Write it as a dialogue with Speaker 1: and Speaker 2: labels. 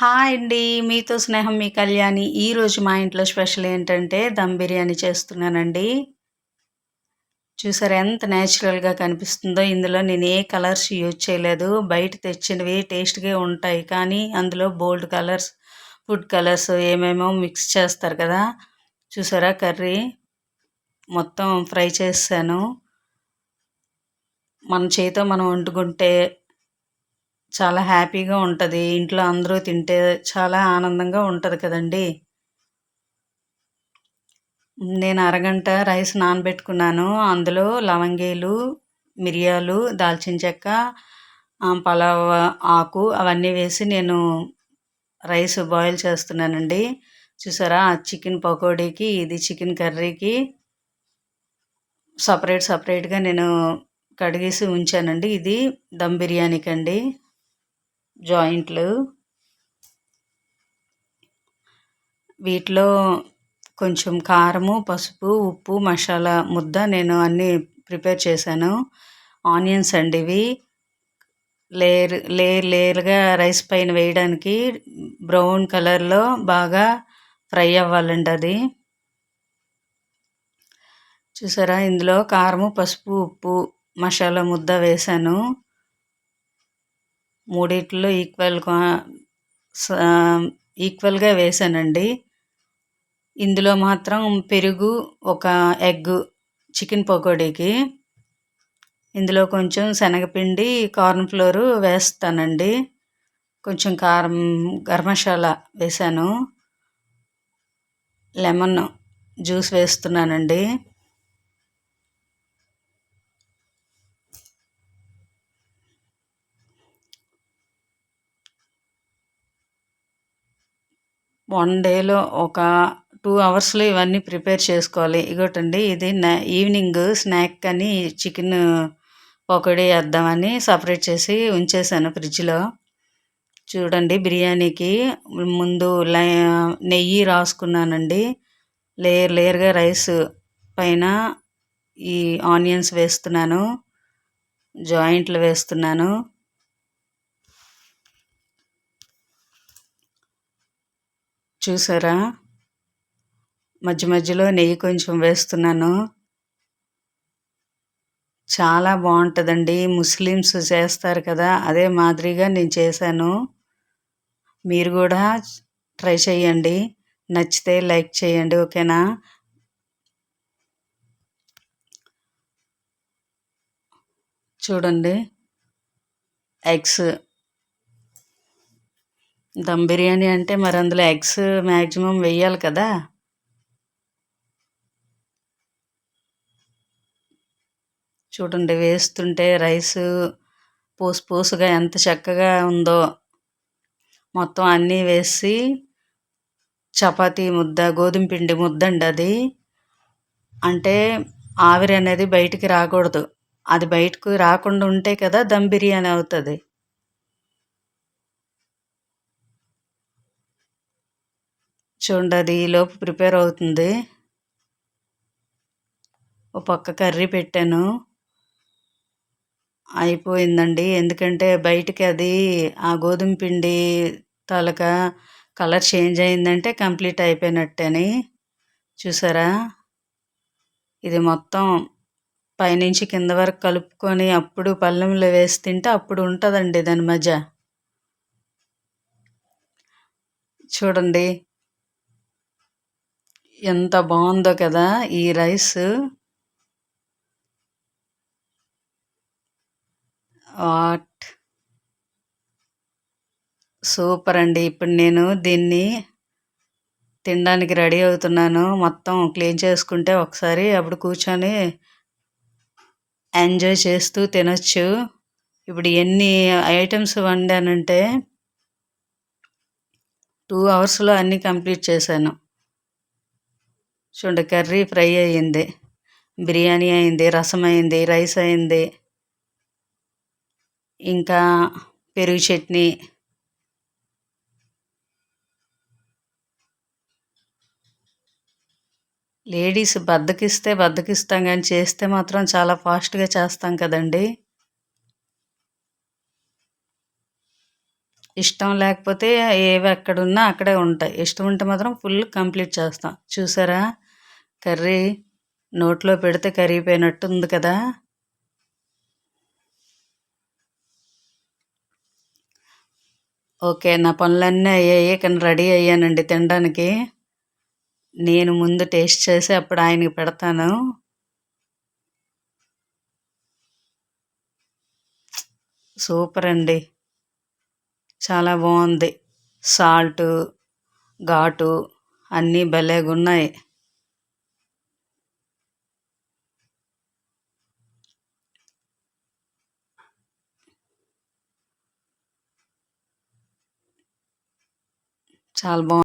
Speaker 1: Hi అండి. మీతో స్నేహం మీ కళ్యాణి. ఈరోజు మా ఇంట్లో స్పెషల్ ఏంటంటే దమ్ బిర్యానీ చేస్తున్నానండి. చూసారా ఎంత నేచురల్‌గా కనిపిస్తుందో. ఇందులో నేను ఏ కలర్స్ యూజ్ చేయలేదు. బయట తెచ్చినవి టేస్ట్గా ఉంటాయి. కానీ అందులో బోల్డ్ కలర్స్, ఫుడ్ కలర్స్ ఏమేమో మిక్స్ చేస్తారు కదా! చూసారా కర్రీ మొత్తం ఫ్రై చేశాను మన చేతో మనం వండుకుంటే చాలా హ్యాపీగా ఉంటుంది ఇంట్లో అందరూ తింటే చాలా ఆనందంగా ఉంటుంది కదండీ! నేను అరగంట రైస్ నానబెట్టుకున్నాను. అందులో లవంగీలు, మిరియాలు, దాల్చిన చెక్క, ఆహ్, పలావ్ ఆకు అవన్నీ వేసి నేను రైస్ బాయిల్ చేస్తున్నానండి. చూసారా చికెన్ పకోడీకి, ఇది చికెన్ కర్రీకి సపరేట్ సపరేట్గా నేను కడిగేసి ఉంచానండి. ఇది దమ్ అండి జాయింట్లు. వీటిలో కొంచెం కారము, పసుపు, ఉప్పు, మసాలా ముద్ద నేను అన్నీ ప్రిపేర్ చేశాను. ఆనియన్స్ అండి ఇవి. లేయర్ లేయర్ లేయర్‌గా రైస్ పైన వేయడానికి బ్రౌన్ కలర్‌లో బాగా ఫ్రై అవ్వాలండి అది. చూసారా ఇందులో కారము, పసుపు, ఉప్పు, మసాలా ముద్ద వేశాను. మూడిట్లో ఈక్వల్ స ఈక్వల్‌గా వేసానండి ఇందులో మాత్రం పెరుగు, ఒక ఎగ్ చికెన్ పకోడీకి. ఇందులో కొంచెం శనగపిండి, కార్న్ ఫ్లోర్ వేస్తానండి. కొంచెం కారం, గరం మసాలా వేశాను. లెమన్ జ్యూస్ వేస్తున్నానండి. వన్ డేలో ఒక టూ అవర్స్‌లో ఇవన్నీ ప్రిపేర్ చేసుకోవాలి. ఇగోటండి ఇది న ఈవినింగ్ స్నాక్ అని చికెన్ పకోడీ వేద్దామని సపరేట్ చేసి ఉంచేసాను ఫ్రిడ్జ్‌లో. చూడండి బిర్యానీకి ముందు లై నెయ్యి రాసుకున్నానండి. లేయర్ లేయర్‌గా రైస్ పైన ఈ ఆనియన్స్ వేస్తున్నాను. జాయింట్లు వేస్తున్నాను. చూసారా? మధ్య మధ్యలో నెయ్యి కొంచెం వేస్తున్నాను. చాలా బాగుంటుందండి ముస్లిమ్స్ చేస్తారు కదా! అదే మాదిరిగా నేను చేశాను. మీరు కూడా ట్రై చేయండి. నచ్చితే లైక్ చేయండి. ఓకేనా? చూడండి. ఎగ్స్ దమ్ బిర్యానీ అంటే మరి అందులో ఎగ్స్ మ్యాక్సిమం వెయ్యాలి కదా! చూడండి వేస్తుంటే రైసు పోసు పోసుగా ఎంత చక్కగా ఉందో. మొత్తం అన్నీ వేసి చపాతీ ముద్ద, గోధుమ పిండి ముద్దండి అది. అంటే ఆవిరి అనేది బయటికి రాకూడదు. అది బయటకు రాకుండా ఉంటే కదా దమ్ బిర్యానీ అవుతుంది చూడండి అది ఈలోపు ప్రిపేర్ అవుతుంది. ఒక పక్క కర్రీ పెట్టాను. అయిపోయిందండి. ఎందుకంటే బయటికి అది ఆ గోధుమ పిండి తాలూకా కలర్ చేంజ్ అయిందంటే కంప్లీట్ అయిపోయినట్టని. చూసారా? ఇది మొత్తం పైనుంచి కింద వరకు కలుపుకొని అప్పుడు పళ్ళెంలో వేసి తింటే అప్పుడు ఉంటుందండి దాని మధ్య చూడండి. ఎంత బాగుందో కదా! ఈ రైస్ వాట్ సూపర్ అండి. ఇప్పుడు నేను దీన్ని తినడానికి రెడీ అవుతున్నాను. మొత్తం క్లీన్ చేసుకుంటే ఒకసారి అప్పుడు కూర్చొని ఎంజాయ్ చేస్తూ తినొచ్చు. ఇప్పుడు ఎన్ని ఐటమ్స్ వండానంటే టూ అవర్స్‌లో అన్నీ కంప్లీట్ చేశాను. చూడండి కర్రీ ఫ్రై అయింది. బిర్యానీ అయింది. రసం అయింది. రైస్ అయింది. ఇంకా పెరుగు చట్నీ. లేడీస్ బద్దకిస్తే బద్దకిస్తాం కానీ చేస్తే మాత్రం చాలా ఫాస్ట్‌గా చేస్తాం కదండీ! ఇష్టం లేకపోతే ఏవి ఎక్కడున్నా అక్కడే ఉంటాయి ఇష్టం ఉంటే మాత్రం ఫుల్ కంప్లీట్ చేస్తాం చూసారా కర్రీ నోట్లో పెడితే కరిగిపోయినట్టు ఉంది కదా. ఓకే నా పనులన్నీ అయ్యాయి కానీ రెడీ అయ్యానండి తినడానికి. నేను ముందు టేస్ట్ చేసి అప్పుడు ఆయనకి పెడతాను. సూపర్ అండి. చాలా బాగుంది. సాల్ట్ ఘాటు అన్నీ భలేగా చాలా బాగుంది